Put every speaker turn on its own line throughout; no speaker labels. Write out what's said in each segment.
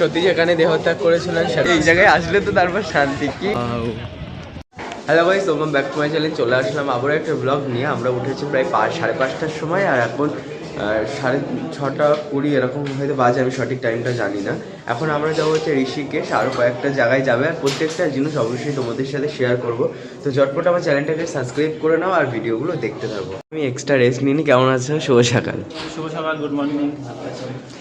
সত্যি যেখানে দেহত্যাগ করেছিলেন এই জায়গায় আসলে তো তারপর শান্তি কি? হ্যালো ভাই সোমাম ব্যাক টু মাই চ্যানেল চলে আসলাম আবারও একটা ব্লগ নিয়ে। আমরা উঠেছি প্রায় পাঁচ সাড়ে পাঁচটার সময় আর এখন আহ, সাড়ে ছটা কুড়ি এরকম হয়তো বাজে আমি সঠিক টাইমটা জানি না। এখন আমরা যাব হচ্ছে ঋষিকেশ আরও কয়েকটা জায়গায় যাবে। আর প্রত্যেকটা জিনিস অবশ্যই তোমাদের সাথে শেয়ার করব। তো ঝটপট আমার চ্যানেলটাকে সাবস্ক্রাইব করে নাও আর ভিডিওগুলো দেখতে থাকব আমি এক্সট্রা রেস্ট নিয়ে কেমন আছো? শুভ সকাল।
শুভ সকাল গুড মর্নিং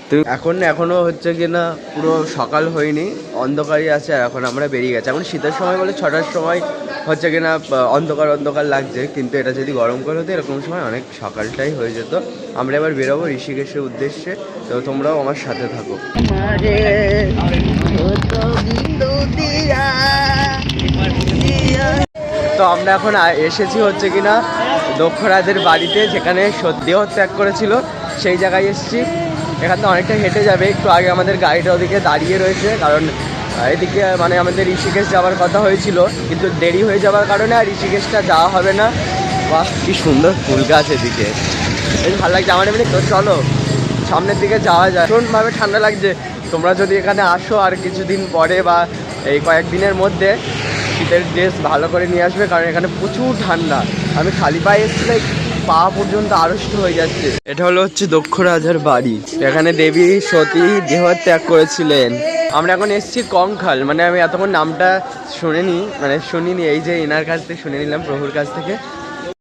তুমি এখন এখনও হচ্ছে কি না পুরো সকাল হয়নি অন্ধকারই আছে আর এখন আমরা বেরিয়ে গেছি। এখন শীতের সময় বলে ছটার সময় হচ্ছে কি না অন্ধকার অন্ধকার লাগছে কিন্তু এটা যদি গরম করে হতো এরকম সময় অনেক সকালটাই হয়ে যেত। আমরা এবার বেরোবো ঋষিকেশের উদ্দেশ্যে তো তোমরাও আমার সাথে থাকো। তো আমরা এখন এসেছি হচ্ছে কিনা দক্ষরাজের বাড়িতে যেখানে সত্যি ত্যাগ করেছিল সেই জায়গায় এসেছি। এখান থেকে অনেকটা হেঁটে যাবে। একটু আগে আমাদের গাড়িটা ওদিকে দাঁড়িয়ে রয়েছে, কারণ এদিকে মানে আমাদের ঋষিকেশ যাওয়ার কথা হয়েছিল। কিন্তু দেরি হয়ে যাওয়ার কারণে আর ঋষিকেশটা যাওয়া হবে না। বাহ, কি সুন্দর ফুল গাছ এদিকে। বেশ ভালো লাগছে আমার এমনি। তো চলো, সামনের দিকে যাওয়া যায় ভীষণভাবে ঠান্ডা লাগছে। তোমরা যদি এখানে আসো আর কিছুদিন পরে বা এই কয়েকদিনের মধ্যে, শীতের ড্রেস ভালো করে নিয়ে আসবে, কারণ এখানে প্রচুর ঠান্ডা। আমি খালি পায়ে এসেছিলে পা পর্যন্ত আড়ষ্ট হয়ে যাচ্ছে। এটা হলো হচ্ছে দক্ষ রাজার বাড়ি। এখানে দেবী সতী দেহ ত্যাগ করেছিলেন। আমরা এখন এসেছি কঙ্কাল। মানে আমি এতক্ষণ নামটা শুনিনি মানে শুনিনি এই যে এনার কাছ থেকে শুনে নিলাম প্রভুর কাছ থেকে।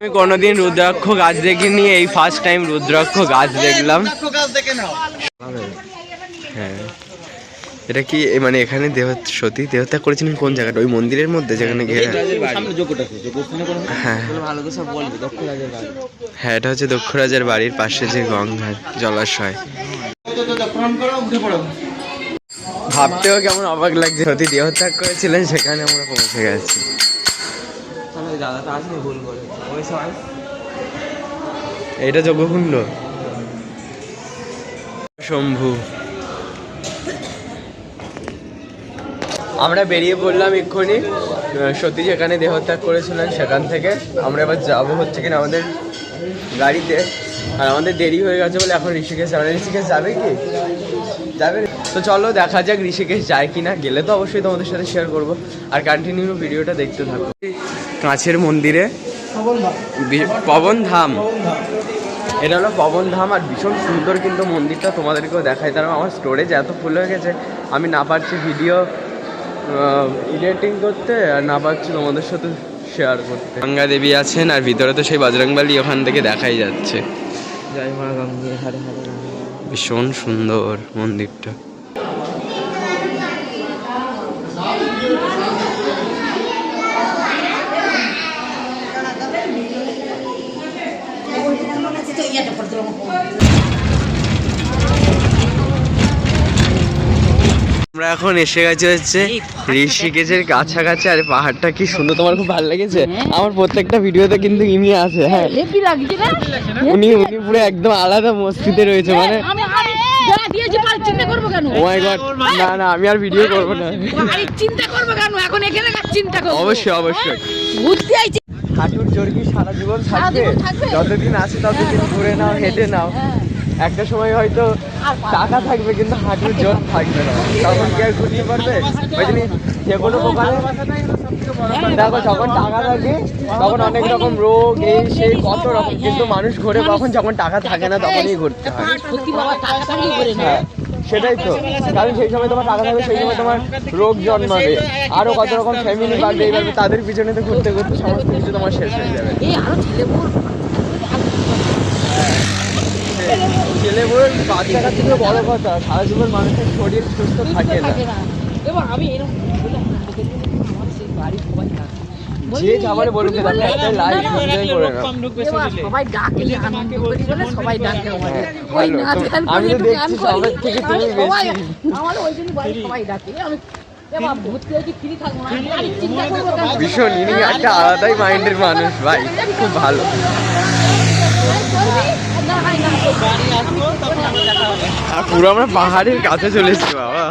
আমি কোনোদিন রুদ্রাক্ষ গাছ দেখিনি এই ফার্স্ট টাইম রুদ্রাক্ষ গাছ দেখলাম। হ্যাঁ। এটা কি মানে এখানে দেহ সতী দেহত্যাগ করেছিলেন কোন জায়গাটা? ওই মন্দিরের মধ্যে যেখানে হ্যাঁ
বাড়ি।
হ্যাঁ। এটা হচ্ছে দক্ষরাজের বাড়ির পাশে যে গঙ্গা জলাশয়। ভাবতেও কেমন অবাক লাগছে সতী দেহত্যাগ করেছিলেন সেখানে আমরা পৌঁছে গেছি। এটা যজ্ঞকুণ্ড। শম্ভু। আমরা বেরিয়ে পড়লাম এক্ষুনি। সত্যি যেখানে দেহত্যাগ করেছিলেন সেখান থেকে। আমরা এবার যাব হচ্ছে কিনা আমাদের গাড়িতে। আর আমাদের দেরি হয়ে গেছে বলে এখন ঋষিকেশ যাবে ঋষিকেশ যাবে কি? যাবে তো চলো দেখা যাক ঋষিকেশ যায় কি না গেলে তো অবশ্যই তোমাদের সাথে শেয়ার করব। আর কন্টিনিউ ভিডিওটা দেখতে থাকো। কাঁচের মন্দিরে পবন ধাম। এটা হলো পবন ধাম। আর ভীষণ সুন্দর কিন্তু মন্দিরটা তোমাদেরকেও দেখাই। তার আমার স্টোরেজ এত ফুল হয়ে গেছে। আমি না পারছি ভিডিও এডিটিং করতে আর না পারছি তোমাদের সাথে শেয়ার করতে। গঙ্গা দেবী আছেন আর ভিতরে তো সেই বজরংবালি ওখান থেকে দেখাই যাচ্ছে।
জয় মা গঙ্গে হরে হরে
ভীষণ সুন্দর মন্দিরটা। আমরা এখন এসে গেছি হচ্ছে ঋষিকেশের কাছাকাছি আর পাহাড়টা কি সুন্দর তোমার খুব ভালো লেগেছে? আমার প্রত্যেকটা ভিডিওতে কিন্তু ইনি আছে হ্যাঁ।
না?
উনি উনি পুরো একদম আলাদা মস্তিতে রয়েছে মানে ও মাই গড না না আমি আর ভিডিও করব না।
চিন্তা করব কেন? এখন এখানে চিন্তা করব?
অবশ্যই অবশ্যই।
ঘুরতে আইছি।
হাঁটুর জোর কি সারা জীবন থাকবে? যতদিন আছে ততদিন ঘুরে নাও হেঁটে নাও।
হ্যাঁ।
একটা সময় হয়তো টাকা থাকবে, কিন্তু হাঁটুর জোর থাকবে না। তখন কি আর ঘুরতে পারবে? যে কোনো দোকানে দেখো, যখন টাকা থাকে, তখন অনেক রকম রোগ, এই সেই কত রকম, কিন্তু মানুষ ঘুরে কখন? যখন টাকা থাকে না, তখনই ঘুরতে হয়। হ্যাঁ সেটাই তো। কারণ সেই সময় তোমার টাকা থাকবে সেই সময় তোমার রোগ জন্মাবে। আরও কত রকম ফ্যামিলি বাড়বে, এইভাবে তাদের পিছনে তো ঘুরতে ঘুরতে সমস্ত কিছু তোমার শেষ হয়ে যাবে
এই আরও ছেলে
বড় বাচ্চা থেকে বড় কথা সারা জীবন মানুষের শরীর সুস্থ থাকে না।
থাকে এবার আমি এরকম আমার সেই বাড়ি সবাই ডাকে
যে আপনি একটা লাইফ এনজয় করে না
সবাই ডাকে আনন্দ করি বলে সবাই ডাকে আমাদের। ওই নাচ গান
আমি তো দেখছি সবার থেকে তুমি বেশি।
আমার ওই জন্য বাড়ি সবাই ডাকে। আমি?
ভীষণ ইনি একটা আলাদাই মাইন্ডের মানুষ ভাই খুব ভালো। আর পুরো আমরা পাহাড়ের কাছে চলে এসেছি, বাবা।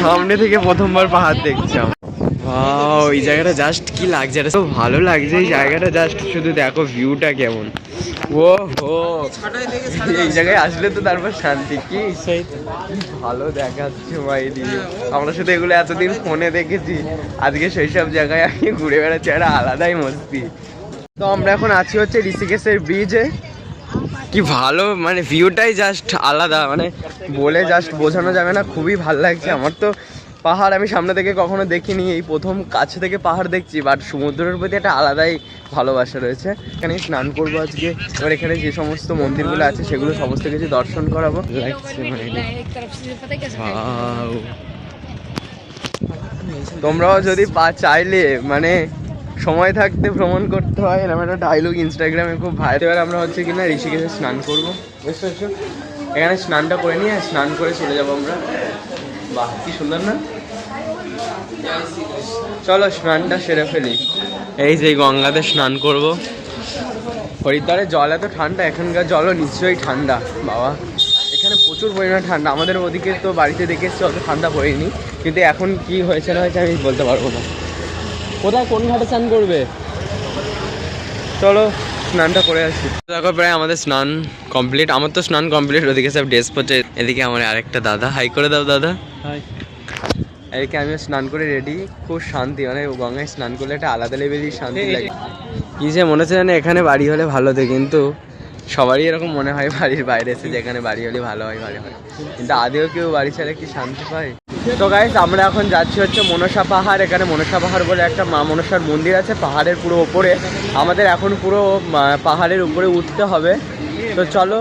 সামনে থেকে প্রথমবার পাহাড় দেখছি আমরা। এই জায়গাটা জাস্ট কি লাগছে, এটা তো ভালো লাগছে, এই জায়গাটা জাস্ট শুধু দেখো ভিউটা কেমন। ও হো এই জায়গায় আসলে তো তারপর শান্তি, কি? ভালো দেখাচ্ছে মাইরি আমরা শুধু এগুলো এতদিন ফোনে দেখেছি, আজকে সেই সব জায়গায় আমি ঘুরে বেড়াচ্ছি, একটা আলাদাই মস্তি। তো আমরা এখন আছি হচ্ছে ঋষিকেশের ব্রিজে কি ভালো মানে ভিউটাই জাস্ট আলাদা মানে বলে জাস্ট বোঝানো যাবে না খুবই ভালো লাগছে। আমার তো পাহাড় আমি সামনে থেকে কখনো দেখিনি এই প্রথম কাছে থেকে পাহাড় দেখছি বাট সমুদ্রের প্রতি একটা আলাদাই ভালোবাসা রয়েছে। এখানে স্নান করব আজকে। এবার এখানে যে সমস্ত মন্দিরগুলো আছে সেগুলো সমস্ত কিছু দর্শন করাবো। লাগছে মানে তোমরাও যদি পা চাইলে মানে সময় থাকতে ভ্রমণ করতে হয় এরকম একটা ডায়লগ ইনস্টাগ্রামে খুব ভাইরাল এবার আমরা হচ্ছে কিনা ঋষিকেশে স্নান করব। বুঝতে পারছ? এখানে স্নানটা করে নিয়ে স্নান করে চলে যাব আমরা। বাহ, কি সুন্দর না? চলো স্নানটা সেরে ফেলি। এই যে গঙ্গাতে স্নান করব। হরিদ্বারে জল এত ঠান্ডা, এখানকার জলও নিশ্চয়ই ঠান্ডা, বাবা। এখানে প্রচুর পরিমাণে ঠান্ডা, আমাদের ওদিকে তো বাড়িতে দেখে এসছি অত ঠান্ডা পড়েনি কিন্তু এখন কি হয়েছে না হয়েছে আমি বলতে পারব না। কোথায় কোন ঘাটে স্নান করবে? চলো স্নানটা করে আসি। দেখো প্রায় আমাদের স্নান কমপ্লিট। আমার তো স্নান কমপ্লিট ওদিকে সব ড্রেস পড়ছে এদিকে আমার আরেকটা দাদা। হাই করে দাও দাদা।
হাই।
এদিকে আমি স্নান করে রেডি খুব শান্তি মানে গঙ্গায় স্নান করলে একটা আলাদা লেভেলই শান্তি লাগে। কি যে মনে হচ্ছে না এখানে বাড়ি হলে ভালো হতো কিন্তু সবারই এরকম মনে হয় বাড়ির বাইরে এসে যেখানে বাড়ি হলে ভালো হয় ভালো হয়। কিন্তু আদেও কেউ বাড়ি ছাড়া কি শান্তি পায়? তো গাইস আমরা এখন যাচ্ছি হচ্ছে মনসা পাহাড়। এখানে মনসা পাহাড় বলে একটা মা মনসার মন্দির আছে, পাহাড়ের পুরো ওপরে। আমাদের এখন পুরো পাহাড়ের উপরে উঠতে হবে। তো চলো,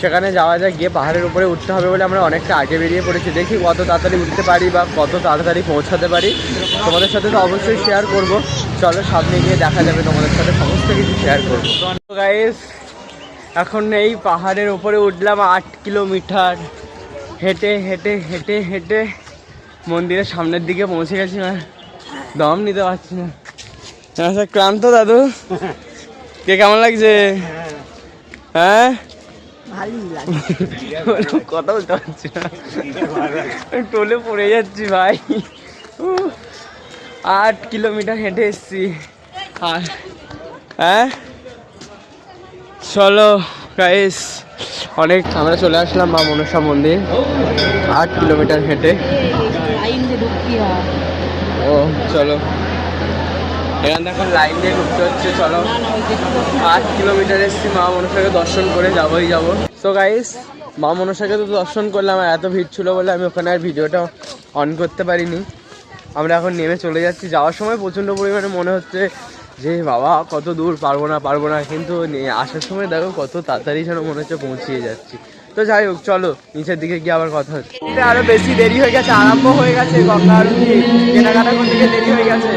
সেখানে যাওয়া যায় গিয়ে পাহাড়ের উপরে উঠতে হবে বলে আমরা অনেকটা আগে বেরিয়ে পড়েছি। দেখি কত তাড়াতাড়ি উঠতে পারি বা কত তাড়াতাড়ি পৌঁছাতে পারি। তোমাদের সাথে তো অবশ্যই শেয়ার করব। চলো, সামনে গিয়ে দেখা যাবে তোমাদের সাথে সমস্ত কিছু শেয়ার করব। গাইস এখন এই পাহাড়ের উপরে উঠলাম আট কিলোমিটার। হেঁটে হেঁটে হেঁটে হেঁটে মন্দিরের সামনের দিকে পৌঁছে গেছি আর দম নিতে পারছি না। আচ্ছা ক্লান্ত দাদু। কে কেমন লাগছে? হ্যাঁ। কথা বলতে পারছি না। টোলে পড়ে যাচ্ছি ভাই। আট কিলোমিটার হেঁটে এসছি। আর হ্যাঁ? চলো গাইস অনেক আমরা চলে আসলাম মা মনসা মন্দির, আট কিলোমিটার হেঁটে। ও, চলো। এখান থেকে লাইন দিয়ে ঢুকতে হচ্ছে, চলো। আট কিলোমিটার এসছি মা মনসাকে দর্শন করে, যাবোই যাব। তো গাইস মা মনসাকে তো দর্শন করলাম এত ভিড় ছিল বলে আমি ওখানে আর ভিডিওটা অন করতে পারিনি। আমরা এখন নেমে চলে যাচ্ছি। যাওয়ার সময় প্রচণ্ড পরিমাণে মনে হচ্ছে যে বাবা, কত দূর পারব না পারব না, কিন্তু আসার সময় দেখো কত তাড়াতাড়ি যেন মনে হচ্ছে পৌঁছিয়ে যাচ্ছি। তো যাই হোক, চলো, নিচের দিকে গিয়ে আবার কথা হচ্ছে। আরও বেশি দেরি হয়ে গেছে, আরম্ভ হয়ে গেছে গঙ্গা কেনাকাটা করতে দেরি হয়ে গেছে।